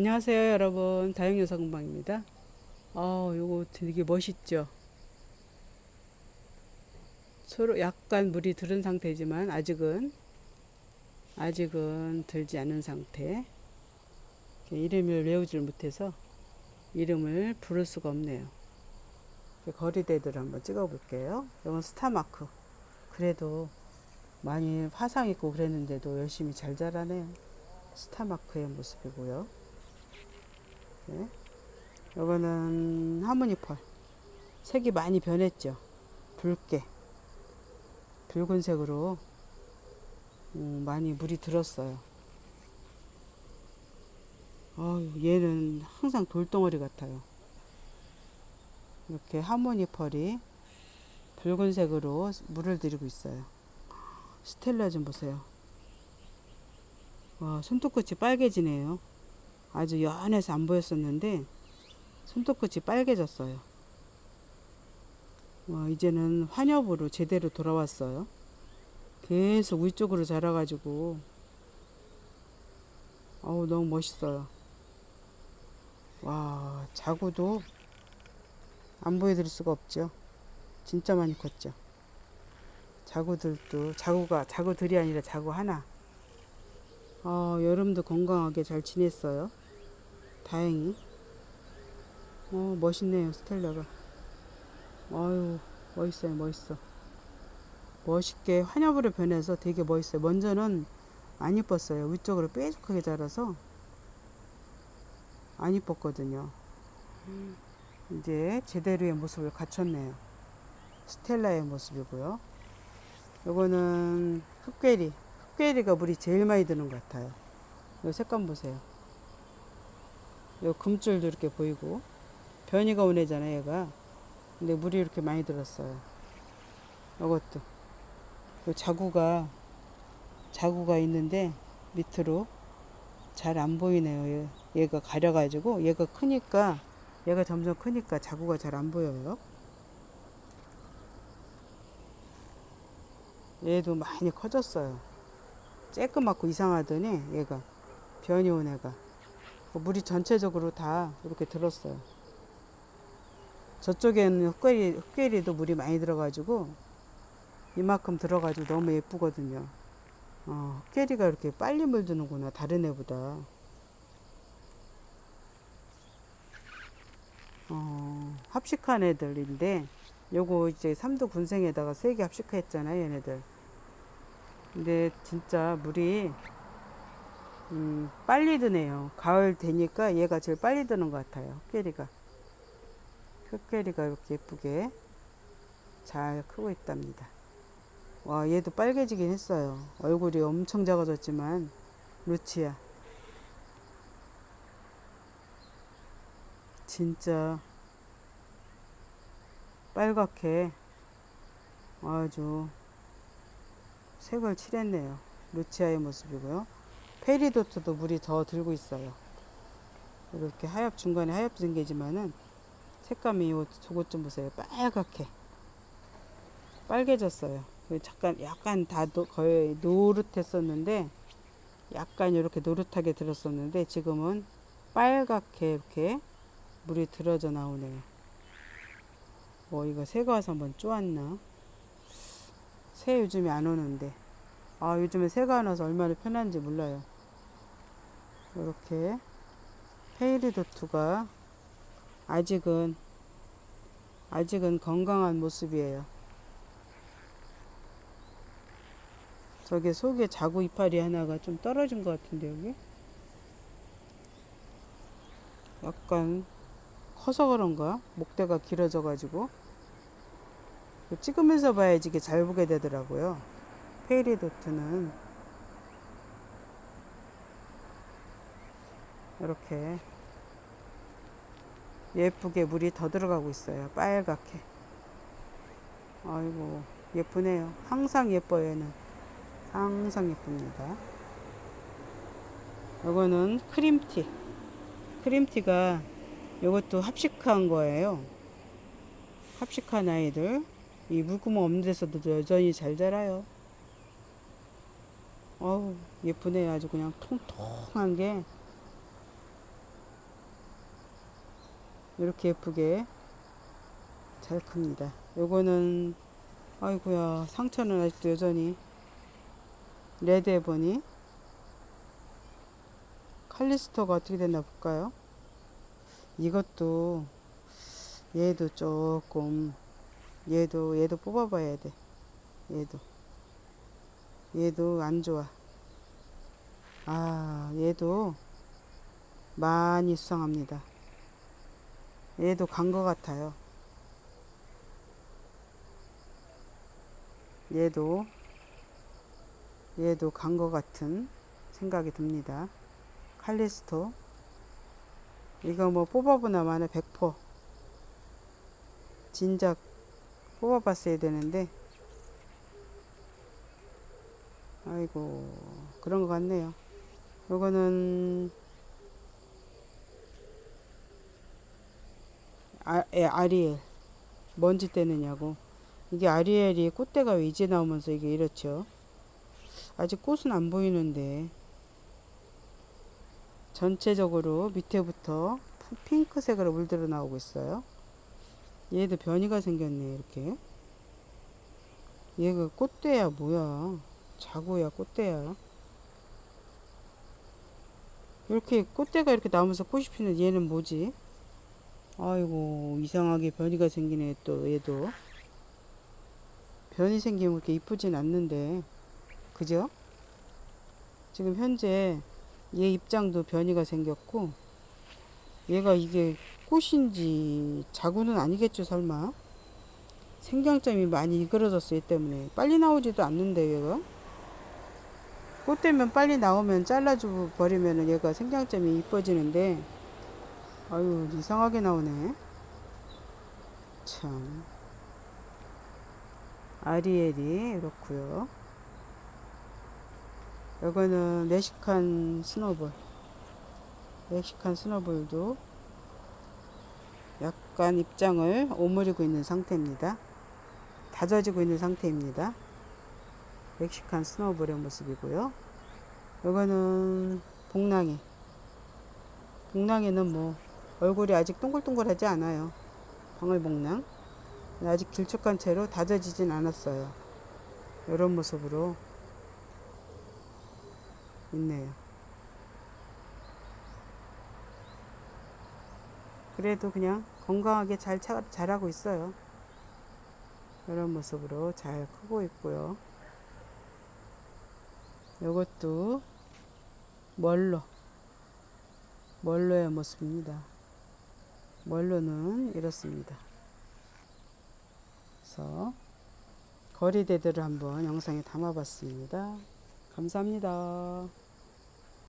안녕하세요 여러분. 다영여성공방입니다. 아 요거 되게 멋있죠? 서로 약간 물이 들은 상태지만 아직은 아직은 들지 않은 상태. 이름을 외우질 못해서 이름을 부를 수가 없네요. 거리대들 한번 찍어 볼게요. 이건 스타마크. 그래도 많이 화상 있고 그랬는데도 열심히 잘 자라네요 스타마크의 모습이고요 네. 이거는 하모니펄. 색이 많이 변했죠. 붉게. 붉은색으로 음, 많이 물이 들었어요. 어휴, 얘는 항상 돌덩어리 같아요. 이렇게 하모니 펄이 붉은색으로 물을 들이고 있어요. 스텔라 좀 보세요. 와 손톱끝이 빨개지네요 아주 연해서 안 보였었는데 손톱끝이 빨개졌어요. 와, 이제는 환엽으로 제대로 돌아왔어요. 계속 위쪽으로 자라가지고 어우 너무 멋있어요. 와 자구도 안 보여드릴 수가 없죠. 진짜 많이 컸죠. 자구들도 자구가 자구들이 아니라 자구 하나. 어, 여름도 건강하게 잘 지냈어요. 다행히. 어, 멋있네요, 스텔라가. 아유, 멋있어요, 멋있어. 멋있게 환엽으로 변해서 되게 멋있어요. 먼저는 안 이뻤어요. 위쪽으로 뾰족하게 자라서 안 이뻤거든요. 이제 제대로의 모습을 갖췄네요. 스텔라의 모습이고요. 요거는 흑괴리. 흑괴리가 물이 제일 많이 드는 것 같아요. 요 색감 보세요. 요 금줄도 이렇게 보이고. 변이가 오네잖아 얘가. 근데 물이 이렇게 많이 들었어요. 이것도. 요 자구가 자구가 있는데 밑으로 잘 안 보이네요. 얘, 얘가 가려가지고. 얘가 크니까 얘가 점점 크니까 자구가 잘 안 보여요. 얘도 많이 커졌어요 쬐끄맣고 이상하더니 얘가 변이 온 애가 물이 전체적으로 다 이렇게 들었어요. 저쪽에는 흑괴리, 흑괴리도 물이 많이 들어가지고 이만큼 들어가지고 너무 예쁘거든요. 어, 흑괴리가 이렇게 빨리 물드는구나 다른 애보다. 어, 합식한 애들인데 요거 이제 삼도 군생에다가 세 개 합식했잖아요 얘네들. 근데 진짜 물이 음, 빨리 드네요. 가을 되니까 얘가 제일 빨리 드는 것 같아요. 흑괴리가. 흑괴리가 이렇게 예쁘게 잘 크고 있답니다. 와, 얘도 빨개지긴 했어요. 얼굴이 엄청 작아졌지만, 루치야. 진짜 빨갛게 아주 색을 칠했네요. 루치아의 모습이고요. 페리도트도 물이 더 들고 있어요. 이렇게 하엽 중간에 하엽 생기지만은 색감이 요 저것 좀 보세요. 빨갛게 빨개졌어요. 잠깐 약간 다 노, 거의 노릇했었는데 약간 이렇게 노릇하게 들었었는데 지금은 빨갛게 이렇게 물이 들어져 나오네요. 뭐 이거 새가 와서 한번 쪼았나? 새 요즘에 안 오는데 아 요즘에 새가 안 와서 얼마나 편한지 몰라요. 이렇게 페이리도트가 아직은 아직은 건강한 모습이에요. 저게 속에 자구 이파리 하나가 좀 떨어진 것 같은데 여기 약간 커서 그런가 목대가 길어져 가지고 찍으면서 봐야지 이게 잘 보게 되더라고요. 페이리 도트는 이렇게 예쁘게 물이 더 들어가고 있어요. 빨갛게. 아이고, 예쁘네요. 항상 예뻐요, 얘는. 항상 예쁩니다. 이거는 크림티. 크림티가 이것도 합식한 거예요. 합식한 아이들. 이 물구멍 없는 데서도 여전히 잘 자라요. 어우, 예쁘네요. 아주 그냥 통통한 게 이렇게 예쁘게 잘 큽니다. 요거는 아이고야 상처는 아직도 여전히 레드 에보니 칼리스토가 어떻게 됐나 볼까요? 이것도 얘도 조금 얘도 얘도 뽑아봐야 돼. 얘도 얘도 안 좋아. 아 얘도 많이 수상합니다. 얘도 간 것 같아요. 얘도 얘도 간 것 같은 생각이 듭니다. 칼리스토 이거 뭐 뽑아보나마는 100% 진작 뽑아봤어야 되는데. 아이고 그런 것 같네요. 요거는 아, 예, 아리엘. 먼지 떼느냐고. 이게 아리엘이 꽃대가 왜 이제 나오면서 이게 이렇죠. 아직 꽃은 안 보이는데. 전체적으로 밑에부터 핑크색으로 물들어 나오고 있어요 얘도 변이가 생겼네 이렇게. 얘가 꽃대야 뭐야. 자구야 꽃대야. 이렇게 꽃대가 이렇게 나오면서 꽃이 피는 얘는 뭐지? 아이고 이상하게 변이가 생기네 또 얘도. 변이 생기면 그렇게 이쁘진 않는데. 그죠? 지금 현재 얘 입장도 변이가 생겼고 얘가 이게 꽃인지 자구는 아니겠죠 설마? 생장점이 많이 이그러졌어 얘 때문에. 빨리 나오지도 않는데 얘가. 꽃 되면 빨리 나오면 잘라주고 버리면 얘가 생장점이 이뻐지는데. 아유 이상하게 나오네. 참. 아리엘이 이렇고요. 이거는 멕시칸 스노볼. 멕시칸 스노볼도 약간 입장을 오므리고 있는 상태입니다 다져지고 있는 상태입니다 멕시칸 스노볼의 모습이고요 이거는 복랑이 복랑이는 뭐 얼굴이 아직 동글동글하지 않아요. 방울복랑. 아직 길쭉한 채로 다져지진 않았어요. 이런 모습으로 있네요. 그래도 그냥 건강하게 잘 차, 자라고 있어요. 이런 모습으로 잘 크고 있고요. 이것도 멀로 멀로의 모습입니다. 멀로는 이렇습니다. 그래서 거리대들을 한번 영상에 담아봤습니다. 감사합니다.